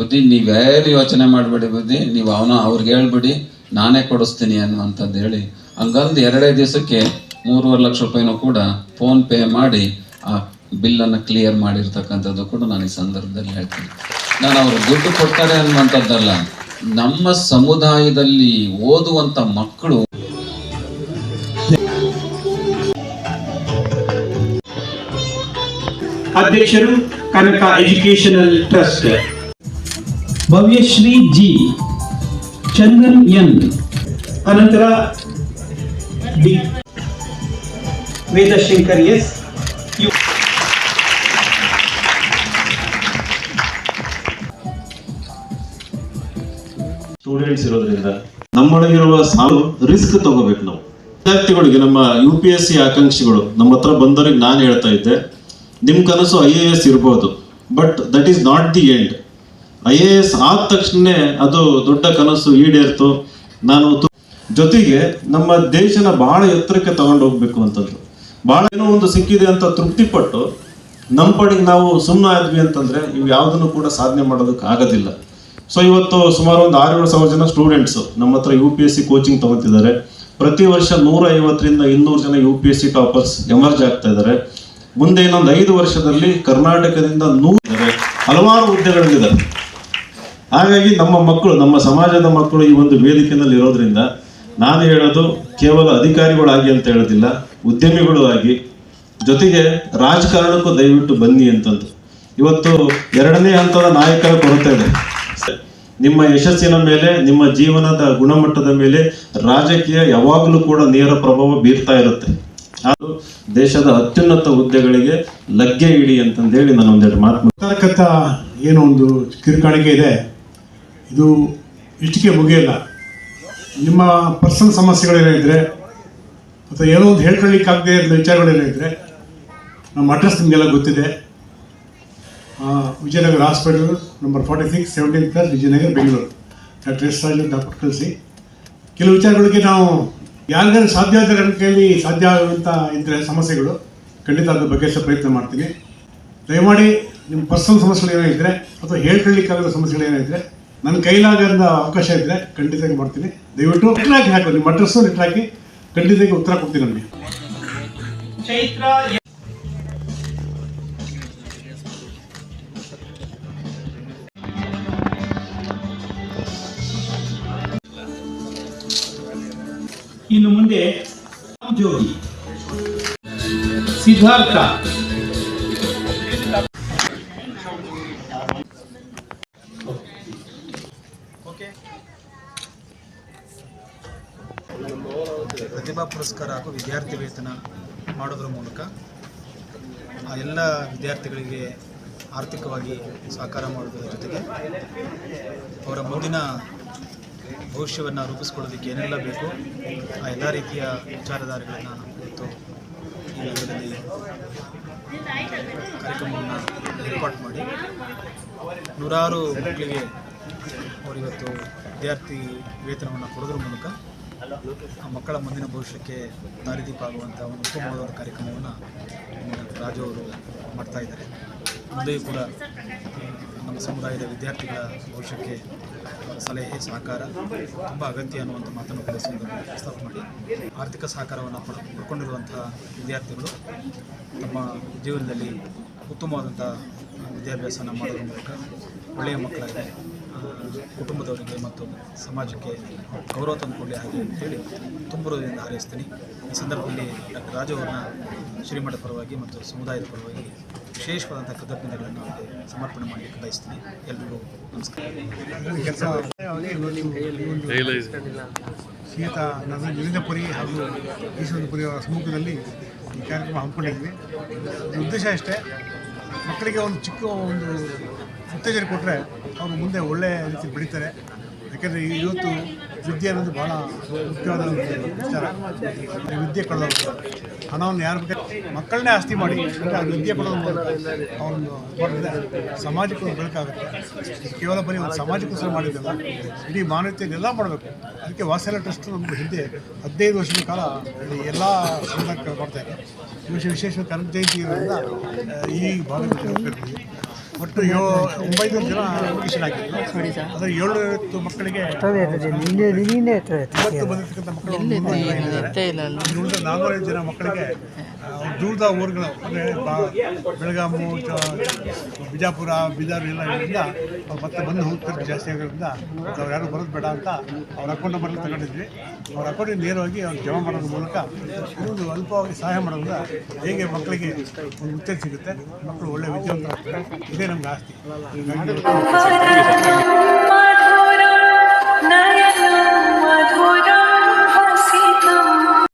ಬುದ್ಧಿ ನೀವೇನು ಯೋಚನೆ ಮಾಡಬೇಡಿ ಬುದ್ಧಿ, ನೀವು ಅವನ ಅವ್ರಿಗೆ ಹೇಳ್ಬಿಡಿ, ನಾನೇ ಕೊಡಿಸ್ತೀನಿ ಅನ್ನುವಂಥದ್ದು ಹೇಳಿ. ಹಂಗಂದು ಎರಡೇ ದಿವಸಕ್ಕೆ ಮೂರುವರೆ ಲಕ್ಷ ರೂಪಾಯಿನೂ ಕೂಡ ಫೋನ್ ಪೇ ಮಾಡಿ ಆ ಬಿಲ್ಲನ್ನು ಕ್ಲಿಯರ್ ಮಾಡಿರ್ತಕ್ಕಂಥದ್ದು ಕೂಡ ನಾನು ಈ ಸಂದರ್ಭದಲ್ಲಿ ಹೇಳ್ತೀನಿ. ನಾನು ಅವರು ದುಡ್ಡು ಕೊಡ್ತಾರೆ ಅನ್ನುವಂಥದ್ದಲ್ಲ, ನಮ್ಮ ಸಮುದಾಯದಲ್ಲಿ ಓದುವಂಥ ಮಕ್ಕಳು ಅಧ್ಯಕ್ಷರು Kanaka educational trust Bhavyashree G. Chandan N. ಅನಂತರ D. Vedashankar S. U. Students ಇರೋದ್ರಿಂದ ನಮ್ಮೊಳಗಿರುವ ಸಾಲು ರಿಸ್ಕ್ ತಗೋಬೇಕು ನಾವು. ವಿದ್ಯಾರ್ಥಿಗಳಿಗೆ ನಮ್ಮ ಯು ಪಿ ಎಸ್ ಸಿ ಆಕಾಂಕ್ಷಿಗಳು ನಮ್ಮ ಹತ್ರ ಬಂದವರಿಗೆ ನಾನು ಹೇಳ್ತಾ ಇದ್ದೆ ನಿಮ್ಮ ಕನಸು ಐ ಎ ಎಸ್ ಇರ್ಬೋದು but that is not the end I A S ಆದ ತಕ್ಷಣ ಅದು ದೊಡ್ಡ ಕನಸು ಈಡೇರ್ತು. ನಾನು ಜೊತೆಗೆ ನಮ್ಮ ದೇಶನ ಬಹಳ ಎತ್ತರಕ್ಕೆ ತಗೊಂಡು ಹೋಗ್ಬೇಕು ಅಂತದ್ದು ಬಹಳ ಏನೋ ಒಂದು ಸಿಕ್ಕಿದೆ ಅಂತ ತೃಪ್ತಿ ಪಟ್ಟು ನಮ್ಮ ಪಡಿಗೆ ನಾವು ಸುಮ್ಮನೆ ಆದ್ವಿ ಅಂತಂದ್ರೆ ಇವು ಯಾವುದನ್ನು ಕೂಡ ಸಾಧನೆ ಮಾಡೋದಕ್ಕೆ ಆಗೋದಿಲ್ಲ. ಸೊ ಇವತ್ತು ಸುಮಾರು ಒಂದು ಆರು ಏಳು ಸಾವಿರ ಜನ ಸ್ಟೂಡೆಂಟ್ಸ್ ನಮ್ಮ ಹತ್ರ U P S C coaching ತಗೊತಿದ್ದಾರೆ. ಪ್ರತಿ ವರ್ಷ ನೂರ ಐವತ್ತರಿಂದ ಇನ್ನೂರು ಜನ U P S C toppers emerge ಆಗ್ತಾ ಇದ್ದಾರೆ. ಮುಂದೆ ಇನ್ನೊಂದು ಐದು ವರ್ಷದಲ್ಲಿ ಕರ್ನಾಟಕದಿಂದ ನೂರು ಹಲವಾರು ಹುದ್ದೆಗಳಿದ್ದಾರೆ ಹಾಗಾಗಿ ನಮ್ಮ ಮಕ್ಕಳು, ನಮ್ಮ ಸಮಾಜದ ಮಕ್ಕಳು ಈ ಒಂದು ವೇದಿಕೆಯಲ್ಲಿ ಇರೋದ್ರಿಂದ ನಾನು ಹೇಳೋದು ಕೇವಲ ಅಧಿಕಾರಿಗಳಾಗಿ ಅಂತ ಹೇಳೋದಿಲ್ಲ, ಉದ್ಯಮಿಗಳು ಆಗಿ. ಜೊತೆಗೆ ರಾಜಕಾರಣಕ್ಕೂ ದಯವಿಟ್ಟು ಬನ್ನಿ ಅಂತಂದು. ಇವತ್ತು ಎರಡನೇ ಹಂತದ ನಾಯಕರ ಕೊರತೆ ಇದೆ. ನಿಮ್ಮ ಯಶಸ್ಸಿನ ಮೇಲೆ, ನಿಮ್ಮ ಜೀವನದ ಗುಣಮಟ್ಟದ ಮೇಲೆ ರಾಜಕೀಯ ಯಾವಾಗಲೂ ಕೂಡ ನೇರ ಪ್ರಭಾವ ಬೀರ್ತಾ ಇರುತ್ತೆ. ಅದು ದೇಶದ ಅತ್ಯುನ್ನತ ಹುದ್ದೆಗಳಿಗೆ ಲಗ್ಗೆ ಇಡಿ ಅಂತಂದೇಳಿ ನಾನು ಒಂದೆರಡು ಮಾತು ಏನೋ ಒಂದು ಕಿರುಕಾಣಿಕೆ ಇದೆ. ಇದು ಇಷ್ಟಕ್ಕೆ ಮುಗಿಯಲ್ಲ. ನಿಮ್ಮ ಪರ್ಸನಲ್ ಸಮಸ್ಯೆಗಳೇನೋ ಇದ್ದರೆ ಅಥವಾ ಏನೋ ಒಂದು ಹೇಳ್ಕೊಳ್ಳಿಕ್ಕಾಗದೇ ಇರೋ ವಿಚಾರಗಳೇನೋ ಇದ್ದರೆ ನಮ್ಮ ಅಡ್ರೆಸ್ ನಿಮಗೆಲ್ಲ ಗೊತ್ತಿದೆ. Vijayanagar hospital number forty six seventeen plus Vijayanagar, Bengaluru. Raju doctor ಕಳಿಸಿ. ಕೆಲವು ವಿಚಾರಗಳಿಗೆ ನಾವು ಯಾರಿಗಾರು ಸಾಧ್ಯ ಆದ ಕೈಯಲ್ಲಿ ಸಾಧ್ಯ ಆಗುವಂಥ ಇದ್ದರೆ ಸಮಸ್ಯೆಗಳು, ಖಂಡಿತ ಅದ್ರ ಬಗ್ಗೆ ಸಹ ಪ್ರಯತ್ನ ಮಾಡ್ತೀನಿ. ದಯಮಾಡಿ ನಿಮ್ಮ ಪರ್ಸನಲ್ ಸಮಸ್ಯೆಗಳು ಏನೋ ಇದ್ದರೆ ಅಥವಾ ಹೇಳ್ಕೊಳ್ಳಿಕ್ಕಾಗದ ಸಮಸ್ಯೆಗಳು ಏನೋ ಇದ್ದರೆ ನನ್ನ ಕೈಲಾಗದ ಅವಕಾಶ ಇದ್ರೆ ಖಂಡಿತವಾಗಿ ಮಾಡ್ತೀನಿ ದಯವಿಟ್ಟು ಹಾಕಿ ಹಾಕು ನಿಮ್ಮ ಅಡ್ರೆಸ್ ಲೆಟ್ರ್ ಹಾಕಿ ಖಂಡಿತವಾಗಿ ಉತ್ತರ ಕೊಡ್ತೀನಿ ನಮಗೆ. ಚೈತ್ರ ಇನ್ನು ಮುಂದೆ ಜೋಗಿ ಸಿದ್ಧಾರ್ಥ. ಪ್ರತಿಭಾ ಪುರಸ್ಕಾರ ಹಾಗೂ ವಿದ್ಯಾರ್ಥಿ ವೇತನ ಮಾಡೋದ್ರ ಮೂಲಕ ಆ ಎಲ್ಲ ವಿದ್ಯಾರ್ಥಿಗಳಿಗೆ ಆರ್ಥಿಕವಾಗಿ ಸಹಕಾರ ಮಾಡೋದ್ರ ಜೊತೆಗೆ ಅವರ ಮುಂದಿನ ಭವಿಷ್ಯವನ್ನು ರೂಪಿಸ್ಕೊಳ್ಳೋದಕ್ಕೆ ಏನೆಲ್ಲ ಬೇಕು, ಆ ಎಲ್ಲ ರೀತಿಯ ವಿಚಾರಧಾರೆಗಳನ್ನು ಇವತ್ತು ಈ ನಗರದಲ್ಲಿ ಕಾರ್ಯಕ್ರಮವನ್ನು ಏರ್ಪಾಟ್ ಮಾಡಿ ನೂರಾರು ಮಕ್ಕಳಿಗೆ ಅವರಿವತ್ತು ವಿದ್ಯಾರ್ಥಿ ವೇತನವನ್ನು ಕೊಡೋದ್ರ ಮೂಲಕ ಆ ಮಕ್ಕಳ ಮುಂದಿನ ಭವಿಷ್ಯಕ್ಕೆ ದಾರಿದೀಪ ಆಗುವಂಥ ಒಂದು ಉತ್ತಮವಾದ ಕಾರ್ಯಕ್ರಮವನ್ನು ರಾಜು ಅವರು ಮಾಡ್ತಾ ಇದ್ದಾರೆ. ಮುಂದೆಯೂ ಕೂಡ ನಮ್ಮ ಸಮುದಾಯದ ವಿದ್ಯಾರ್ಥಿಗಳ ಭವಿಷ್ಯಕ್ಕೆ ಸಲಹೆ ಸಹಕಾರ ತುಂಬ ಅಗತ್ಯ ಅನ್ನುವಂಥ ಮಾತನ್ನು ಕೂಡ ಸಂದರ್ಭದಲ್ಲಿ ಪ್ರಸ್ತಾಪ ಮಾಡಿ. ಆರ್ಥಿಕ ಸಹಕಾರವನ್ನು ಪಡ್ ಪಡ್ಕೊಂಡಿರುವಂತಹ ವಿದ್ಯಾರ್ಥಿಗಳು ತಮ್ಮ ಜೀವನದಲ್ಲಿ ಉತ್ತಮವಾದಂಥ ವಿದ್ಯಾಭ್ಯಾಸನ ಮಾಡೋದ್ರ ಮೂಲಕ ಒಳ್ಳೆಯ ಮಕ್ಕಳಾಗಿ ಆ, ಕುಟುಂಬದವರಿಗೆ ಮತ್ತು ಸಮಾಜಕ್ಕೆ ಗೌರವ ತಂದುಕೊಳ್ಳಿ ಹಾಗೆ ಅಂತೇಳಿ ತುಂಬ ಹೃದಯದಿಂದ ಹಾರೈಸ್ತೀನಿ. ಈ ಸಂದರ್ಭದಲ್ಲಿ ಡಾಕ್ಟರ್ ರಾಜು ಅವರನ್ನ ಶ್ರೀಮಠ ಪರವಾಗಿ ಮತ್ತು ಸಮುದಾಯದ ಪರವಾಗಿ ವಿಶೇಷವಾದಂಥ ಕೃತಜ್ಞತೆಗಳನ್ನು ಅವರಿಗೆ ಸಮರ್ಪಣೆ ಮಾಡಲಿಕ್ಕೆ ಬಯಸ್ತೀನಿ. ಎಲ್ರಿಗೂ ನಮಸ್ಕಾರ. ಶ್ರೀಯುತ ನನ್ನ ನಿರಿಂದಪುರಿ ಹಾಗೂ ಈಶ್ವರಪುರಿ ಅವರ ಈ ಕಾರ್ಯಕ್ರಮ ಹಮ್ಮಿಕೊಂಡಿದ್ವಿ ಉದ್ದೇಶ ಅಷ್ಟೇ ಮಕ್ಕಳಿಗೆ ಒಂದು ಚಿಕ್ಕ ಒಂದು ಉತ್ತೇಜನ ಕೊಟ್ಟರೆ ಅವರು ಮುಂದೆ ಒಳ್ಳೆಯ ರೀತಿ ಬೆಳೀತಾರೆ. ಯಾಕೆಂದರೆ ಇವತ್ತು ವಿದ್ಯೆ ಅನ್ನೋದು ಭಾಳ ಮುಖ್ಯವಾದ ವಿಚಾರ. ವಿದ್ಯೆ ಕೊಡೋದು ಹಣವನ್ನು ಯಾರು ಬೇಕಾದ್ರೆ ಮಕ್ಕಳನ್ನೇ ಆಸ್ತಿ ಮಾಡಿ ಆ ವಿದ್ಯೆ ಕೊಡೋದು ಅವನು ಕೊಟ್ಟರೆ ಸಮಾಜಕ್ಕೂ ಬೆಳಕಾಗುತ್ತೆ. ಕೇವಲ ಬರೀ ಒಂದು ಸಮಾಜಕ್ಕೋಸ್ಕರ ಮಾಡಿದ್ದಲ್ಲ, ಇಡೀ ಮಾನವೀಯತೆಯನ್ನೆಲ್ಲ ಮಾಡಬೇಕು. ಅದಕ್ಕೆ ವಾಸಲ ಟ್ರಸ್ಟ್ ನಮ್ಮ ಹಿಂದೆ ಹದಿನೈದು ವರ್ಷದ ಕಾಲ ಎಲ್ಲ ಮಾಡ್ತಾ ಇದೆ. ವಿಶೇಷ ಕನ್ನಡ ಜಯಂತಿ ಇರೋದ್ರಿಂದ ಈ ಭಾಗದಲ್ಲಿ ಒಟ್ಟು ಯೋ ಒಂಬೈನೂರು ಜನ ಅಪ್ಲಿಕೇಶನ್ ಹಾಕಿದ್ರು ಅದರ ಏಳ್ನೂರೈವತ್ತು ಮಕ್ಕಳಿಗೆ ಇವತ್ತು ಬಂದಿರ್ತಕ್ಕಂಥ ಮಕ್ಕಳು ಉಳಿದ ನಾನ್ನೂರೈದು ಜನ ಮಕ್ಕಳಿಗೆ ದೂರದ ಊರುಗಳು ಅಂದರೆ ಬೆಳಗಾಮು ಚ- ಬಿಜಾಪುರ ಬೀದರ್ ಎಲ್ಲ ಇದರಿಂದ ಅವ್ರು ಮತ್ತೆ ಬಂದು ಹೋಗ್ತಾರೆ ಜಾಸ್ತಿ ಆಗೋದ್ರಿಂದ ಅವ್ರು ಯಾರು ಬರೋದು ಬೇಡ ಅಂತ ಅವ್ರ ಅಕೌಂಟ್ ನಂಬರ್ ತಗೊಂಡಿದ್ವಿ. ಅವ್ರ ಅಕೌಂಟಿಗೆ ನೇರವಾಗಿ ಅವ್ರು ಜಮಾ ಮಾಡೋದ್ರ ಮೂಲಕ ಒಂದು ಅಲ್ಪವಾಗಿ ಸಹಾಯ ಮಾಡೋದ್ರಿಂದ ಹೇಗೆ ಮಕ್ಕಳಿಗೆ ಒಂದು ಉತ್ತೇಜ ಸಿಗುತ್ತೆ ಮಕ್ಕಳು ಒಳ್ಳೆ ವಿದ್ಯಾವಂತರಾಗ್ತಾರೆ. ಇದೇ ನಮ್ಗೆ ಆಸ್ತಿ ಹೀಗಾಗಿ